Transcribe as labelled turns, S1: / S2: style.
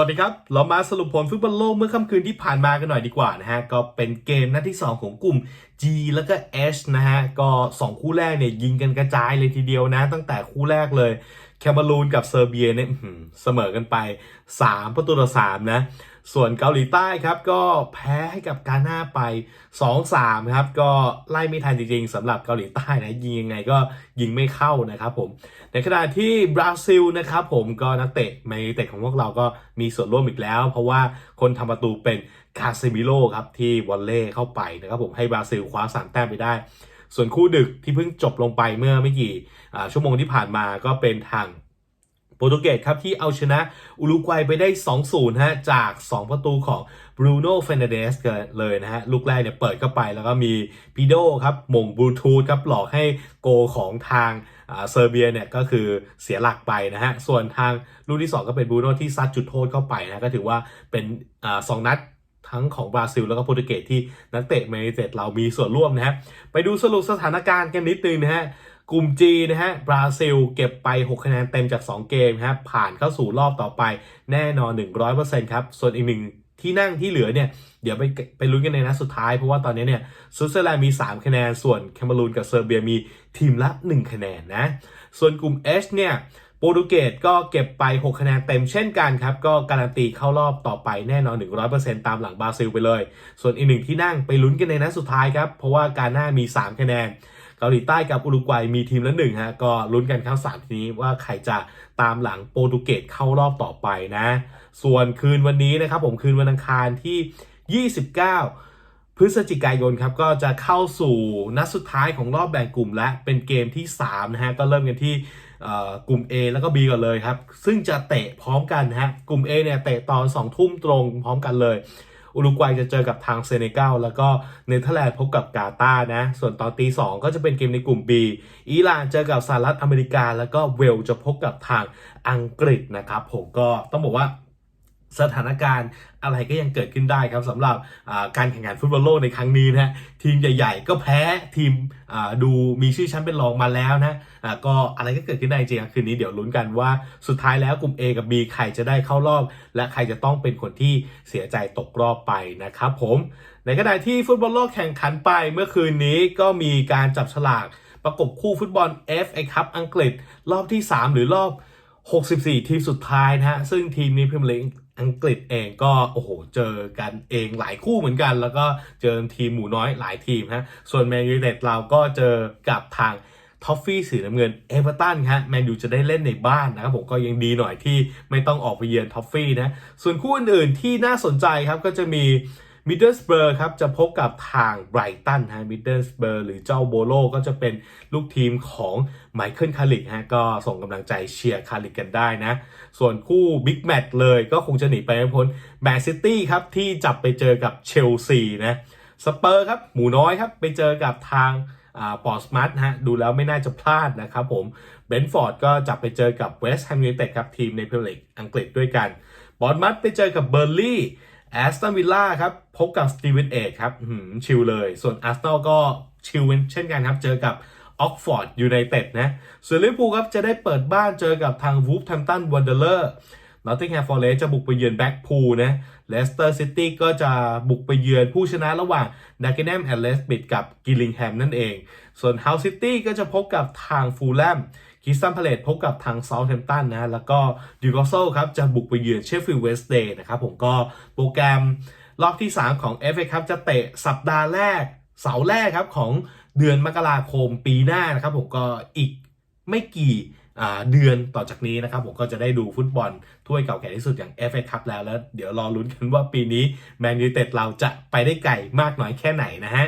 S1: วัสดีครับ เรามาสรุปผลฟุตบอลโลกเมื่อค่ำคืนที่ผ่านมากันหน่อยดีกว่านะฮะ ก็เป็นเกมนัดที่ 2 ของกลุ่ม G แล้วก็ H นะฮะ ก็ 2 คู่แรกเนี่ยยิงกันกระจายเลยทีเดียวนะ ตั้งแต่คู่แรกเลยแคนารูนกับเซอร์เบียเนี่ยเสมอกันไป 3 ประตูต่อ3นะ ส่วนเกาหลีใต้ครับก็แพ้ให้กับกาหน้าไป 2-3ครับก็ไล่ไม่ทันจริงๆสำหรับเกาหลีใต้นะยิงยังไงก็ยิงไม่เข้านะครับผมในขณะที่บราซิลนะครับผมก็นักเตะแมนยูเตะของพวกเราก็มีส่วนร่วมอีกแล้ว เพราะว่าคนทำประตูเป็นคาเซมิโลครับที่วอลเล่เข้าไปนะครับผมให้บราซิลคว้าสามแต้มไปได้ ส่วนคู่ดึกที่เพิ่งจบลงไปเมื่อไม่กี่ชั่วโมงที่ผ่านมาก็เป็นทาง โปรตุเกสครับที่เอาชนะอุรุกวัยไปได้ 2-0 ฮะ จาก 2 ประตูของบรูโน่เฟนเดสเลยนะฮะ ลูกแรกเนี่ยเปิดเข้าไปแล้วก็มีพีโดครับมงบลูทูธครับหลอกให้โกของทางเซอร์เบียเนี่ยก็คือเสียหลักไปนะฮะ ส่วนทางลูกที่ 2 ก็เป็นบรูโน่ที่ซัดจุดโทษเข้าไปนะก็ถือว่าเป็นอสองนัดทั้งของบราซิลแล้วก็โปรตุเกสที่นักเตะแมนยูเตเรามีส่วนร่วมนะฮะไปดูสรุปสถานการณ์กันนิดนึงนะฮะ กลุ่ม G นะฮะ บราซิลเก็บไป 6 คะแนนเต็มจาก 2 เกมนะฮะ ผ่านเข้าสู่รอบต่อไปแน่นอน 100%ครับ ส่วนอีกหนึ่งที่นั่งที่เหลือเนี่ย เดี๋ยวไปไปลุ้นกันในนัดสุดท้าย เพราะว่าตอนนี้เนี่ยสวิตเซอร์แลนด์มี 3 คะแนน ส่วนแคนารูนกับเซอร์เบียมีทีมละ 1 คะแนนนะ ส่วนกลุ่ม H เนี่ยโปรตุเกสก็เก็บไป 6 คะแนนเต็มเช่นกันครับ ก็การันตีเข้ารอบต่อไปแน่นอน 100%ตามหลังบราซิลไปเลย ส่วนอีกหนึ่งที่นั่งไปลุ้นกันในนัดสุดท้ายครับ เพราะว่าการหน้ามี 3 คะแนน เกาหลีใต้กับอุรุกวัยมีทีมละหนึ่งฮะก็ลุ้นกันข้ามสามทีนี้ว่าใครจะตามหลังโปรตุเกสเข้ารอบต่อไปนะ ส่วนคืนวันนี้นะครับผมคืนวันอังคารที่ 29พฤศจิกายนครับก็จะเข้าสู่นัดสุดท้ายของรอบแบ่งกลุ่มและเป็นเกมที่ 3 นะฮะ ก็เริ่มกันที่กลุ่ม A แล้วก็ B ก่อนเลยครับ ซึ่งจะเตะพร้อมกันฮะ กลุ่ม A เนี่ยเตะตอน 2 ทุ่มตรงพร้อมกันเลย อุรุกวัยจะเจอกับทางเซเนกัลแล้วก็เนเธอร์แลนด์พบกับกาตาร์นะ ส่วนตอนตีสองก็จะเป็นเกมในกลุ่ม B อิหร่านเจอกับสหรัฐอเมริกา แล้วก็เวลจะพบกับทางอังกฤษนะครับผมก็ต้องบอกว่า สถานการณ์อะไรก็ยังเกิดขึ้นได้ครับสำหรับการแข่งขันฟุตบอลโลกในครั้งนี้นะฮะทีมใหญ่ ๆ ก็แพ้ทีมดูมีชื่อชั้นเป็นรองมาแล้วนะก็อะไรก็เกิดขึ้นได้จริงคืนนี้เดี๋ยวลุ้นกันว่าสุดท้ายแล้วกลุ่ม A กับ B ใครจะได้เข้ารอบ และใครจะต้องเป็นคนที่เสียใจตกรอบไปนะครับผมในขณะที่ฟุตบอลโลกแข่งขันไปเมื่อคืนนี้ก็มีการจับฉลากประกบคู่ฟุตบอล FA คัพอังกฤษ รอบที่ 3 หรือรอบ 64 ทีมสุดท้ายนะฮะซึ่งทีมนี้พรีเมียร์ลีก อังกฤษเองก็โอ้โหเจอกันเองหลายคู่เหมือนกัน แล้วก็เจอทีมหมูน้อยหลายทีมฮะส่วนแมนยูไนเต็ดเราก็เจอกับทางท็อฟฟี่สีน้ำเงินเอเวอร์ตันฮะแมนยูจะได้เล่นในบ้านนะครับผมก็ยังดีหน่อยที่ไม่ต้องออกไปเยือนท็อฟฟี่นะส่วนคู่อื่นๆที่น่าสนใจครับก็จะมี มิดเดิลสเบอร์ครับจะพบกับทางไบรตันฮะมิดเดิลสเบอร์หรือเจ้าโบโลก็จะเป็นลูกทีมของไมเคิลคาริกฮะก็ส่งกำลังใจเชียร์คาริกกันได้นะ ส่วนคู่บิ๊กแมตช์เลยก็คงจะหนีไปไม่พ้นแมนซิตี้ครับที่จับไปเจอกับเชลซีนะสเปอร์ครับหมูน้อยครับไปเจอกับทางปอร์สมาร์ทฮะดูแล้วไม่น่าจะพลาดนะครับผมเบนฟอร์ดก็จับไปเจอกับเวสต์แฮมยูไนเต็ดครับทีมในพรีเมียร์ลีกอังกฤษด้วยกันบอร์ดมัดไปเจอกับเบอร์ลี่ แอสตันวิลล่าครับพบกับสตีเวนเอกครับชิลเลย ส่วนอาร์เซนอลก็ชิลเช่นกันครับ เจอกับออกฟอร์ดยูไนเต็ดนะส่วนลิเวอร์พูลครับจะได้เปิดบ้านเจอกับทางวูฟแฮมตันวันเดอร์เลอร์นอตติงแฮมฟอร์เรสจะบุกไปเยือนแบ็กพูลนะเลสเตอร์ซิตี้ก็จะบุกไปเยือนผู้ชนะระหว่างดักเกนแนมแอนเลสบิดกับกิลลิงแฮมนั่นเอง ส่วนเฮาซิตี้ก็จะพบกับทางฟูลแลม คิสตันพาเลตพบกับทางเซาท์แฮมป์ตันนะ แล้วก็ดิวกอโซครับจะบุกไปเยือนเชฟฟิลด์เวสต์เดย์นะครับผมก็โปรแกรมรอบที่ 3 ของ FA ครับจะเตะสัปดาห์แรก เสาร์แรกครับของเดือนมกราคมปีหน้านะครับผมก็อีกไม่กี่เดือนต่อจากนี้นะครับผมก็จะได้ดูฟุตบอลถ้วยเก่าแก่ที่สุดอย่าง FA ครับแล้วแล้ว เดี๋ยวรอลุ้นกันว่าปีนี้แมนยูเต็ดเราจะไปได้ไกลมากน้อยแค่ไหนนะฮะ